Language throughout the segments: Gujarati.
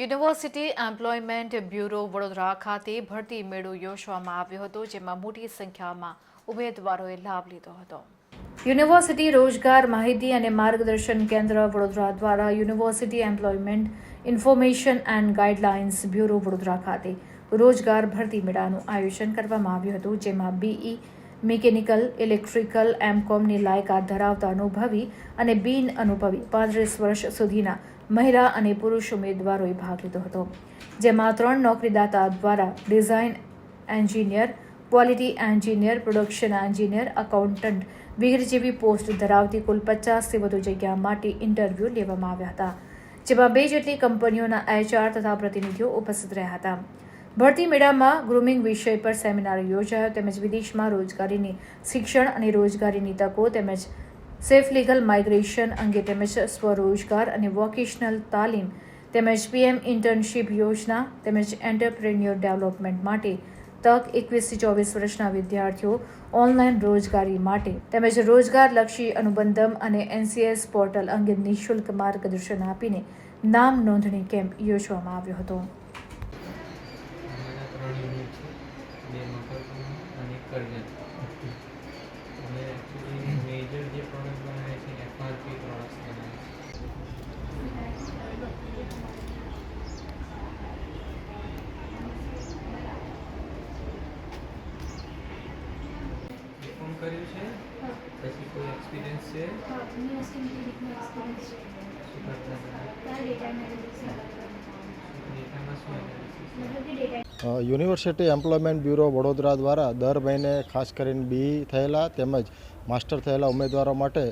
યુનિવર્સિટી એમ્પ્લોયમેન્ટ બ્યુરો વડોદરા ખાતે ભરતી મેળો યોજવામાં આવ્યો હતો, જેમાં મોટી સંખ્યામાં ઉમેદવારોએ લાભ લીધો હતો. યુનિવર્સિટી રોજગાર માહિતી અને માર્ગદર્શન કેન્દ્ર વડોદરા દ્વારા university employment information and guidelines bureau Vadodara ખાતે રોજગાર ભરતી મેળાનું આયોજન કરવામાં આવ્યું હતું, જેમાં બીઈ મિકેનિકલ, ઇલેક્ટ્રિકલ એમકોમની લાયકાત ધરાવતા અનુભવી અને બિન અનુભવી પાંત્રીસ વર્ષ સુધીના મહિલા અને પુરુષ ઉમેદવારોએ ભાગ લીધો હતો, જેમાં ત્રણ નોકરીદાતા દ્વારા design engineer, quality engineer, production engineer, accountant વગેરે જેવી પોસ્ટ ધરાવતી કુલ પચાસથી વધુ જગ્યા માટે ઇન્ટરવ્યૂ લેવામાં આવ્યા હતા, જેમાં બે જેટલી કંપનીઓના એચઆર તથા પ્રતિનિધિઓ ઉપસ્થિત રહ્યા હતા. ભરતી મેળામાં ગ્રુમિંગ વિષય પર સેમિનાર યોજાયો, તેમજ વિદેશમાં રોજગારીની શિક્ષણ અને રોજગારીની તકો તેમજ સેફ લીગલ માઇગ્રેશન અંગે તેમજ સ્વરોજગાર અને વોકેશનલ તાલીમ તેમજ પીએમ ઇન્ટર્નશીપ યોજના તેમજ એન્ટરપ્રેન્યોર ડેવલપમેન્ટ માટે તક એકવીસથી ચોવીસ વર્ષના વિદ્યાર્થીઓ ઓનલાઈન રોજગારી માટે તેમજ રોજગારલક્ષી અનુબંધમ અને એનસીએસ પોર્ટલ અંગે નિઃશુલ્ક માર્ગદર્શન આપીને નામ નોંધણી કેમ્પ યોજવામાં આવ્યો હતો. અને પ્રોડક્ટ બનાવે છે એફઆરપી પ્રોડક્ટ્સ બનાવે છે. કર્યું છે? પછી કોઈ એક્સપિરિયન્સ છે? યુનિવર્સિટી એમ્પ્લોયમેન્ટ બ્યુરો વડોદરા દ્વારા દર મહિને ખાસ કરીને બી થયેલા તેમજ માસ્ટર થયેલા ઉમેદવારો માટે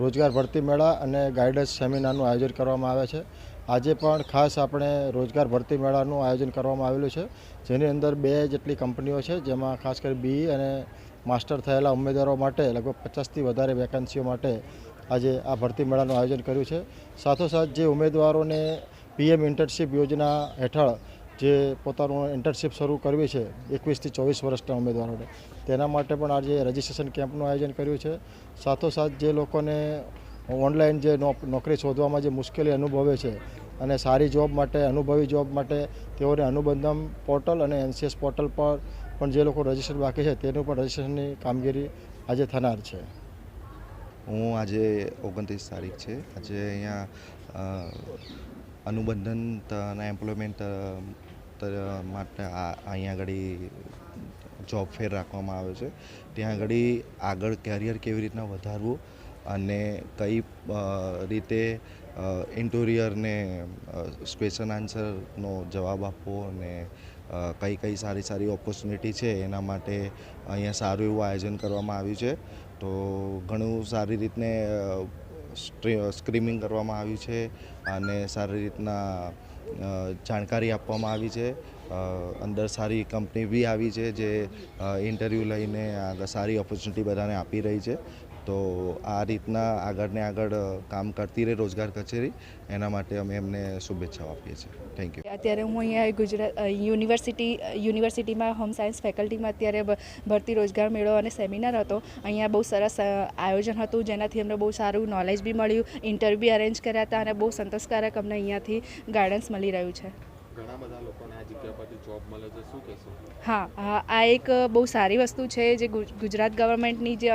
રોજગાર ભરતી મેળા અને ગાઈડન્સ સેમિનારનું આયોજન કરવામાં આવે છે. આજે પણ ખાસ આપણે રોજગાર ભરતી મેળાનું આયોજન કરવામાં આવેલું છે. જેની અંદર બે જેટલી કંપનીઓ છે, જેમાં ખાસ કરી બી અને માસ્ટર થયેલા ઉમેદવારો માટે લગભગ પચાસથી વધારે વેકન્સીઓ માટે આજે આ ભરતી મેળાનું આયોજન કર્યું છે. સાથોસાથ જે ઉમેદવારોને પીએમ ઇન્ટર્નશીપ યોજના હેઠળ જે પોતાનું ઇન્ટર્નશીપ શરૂ કરવી છે, એકવીસથી ચોવીસ વર્ષના ઉમેદવારોને. તેના માટે પણ આજે રજિસ્ટ્રેશન કેમ્પનું આયોજન કર્યું છે. સાથોસાથ જે લોકોને ઓનલાઈન જે નોક- નોકરી શોધવામાં જે મુશ્કેલી અનુભવે છે અને સારી જોબ માટે, અનુભવી જોબ માટે તેઓને અનુબંધમ પોર્ટલ અને એનસીએસ પોર્ટલ પર પણ જે લોકો રજિસ્ટર બાકી છે, તેનું પણ રજીસ્ટ્રેશનની કામગીરી આજે થનાર છે. હું આજે ઓગણત્રીસ તારીખ છે. આજે અહીંયા અનુબંધન એમ્પ્લોયમેન્ટ અ, માટે આ અહીંયા આગળ જોબ ફેર રાખવામાં આવે છે. ત્યાં આગળ આગળ કેરિયર કેવી રીતના વધારવું અને કઈ રીતે ઇન્ટોરિયરને ક્વેશ્ચન આન્સરનો જવાબ આપવો અને કઈ કઈ સારી સારી ઓપોર્ચ્યુનિટી છે એના માટે અહીંયા સારું એવું આયોજન કરવામાં આવ્યું છે. તો ઘણું સારી રીતને સ્ક્રીમિંગ કરવામાં આવ્યું છે અને સારી રીતના જાણકારી આપવામાં આવી છે. અંદર સારી કંપની બી આવી છે જે ઇન્ટરવ્યૂ લઈને આગળ સારી ઓપોર્ચ્યુનિટી બધાને આપી રહી છે. તો આ રીતના આગળ ને આગળ કામ કરતી રહે રોજગાર કચેરી. એના માટે અમે એમને શુભેચ્છાઓ આપીએ છીએ. થેન્ક યુ અત્યારે હું અહીંયા ગુજરાત યુનિવર્સિટી યુનિવર્સિટીમાં હોમ સાયન્સ ફેકલ્ટીમાં અત્યારે ભરતી રોજગાર મેળો અને સેમિનાર હતો. અહીંયા બહુ સરસ આયોજન હતું. જેનાથી અમને બહુ સારું નોલેજ બી મળ્યું. ઇન્ટરવ્યૂ અરેન્જ કર્યા હતા અને બહુ સંતોષકારક અમને અહીંયાથી ગાઈડન્સ મળી રહ્યું છે. ઘણા બધા લોકોને આ જગ્યા પરથી જોબ મળે છે. શું કહેશો? હા આ એક બહુ સારી વસ્તુ છે જે ગુજ- ગુજરાત ગવર્મેન્ટની જે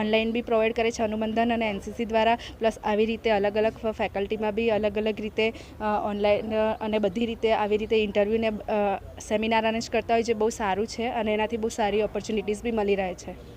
ઓનલાઈન બી પ્રોવાઈડ કરે છે અનુબંધન અને એનસીસી દ્વારા. પ્લસ આવી રીતે અલગ અલગ ફેકલ્ટીમાં બી અલગ અલગ રીતે ઓનલાઈન અને બધી રીતે આવી રીતે ઇન્ટરવ્યૂને સેમિનાર અરેન્જ કરતા હોય જે બહુ સારું છે અને એનાથી બહુ સારી ઓપોર્ચ્યુનિટીઝ બી મળી રહે છે.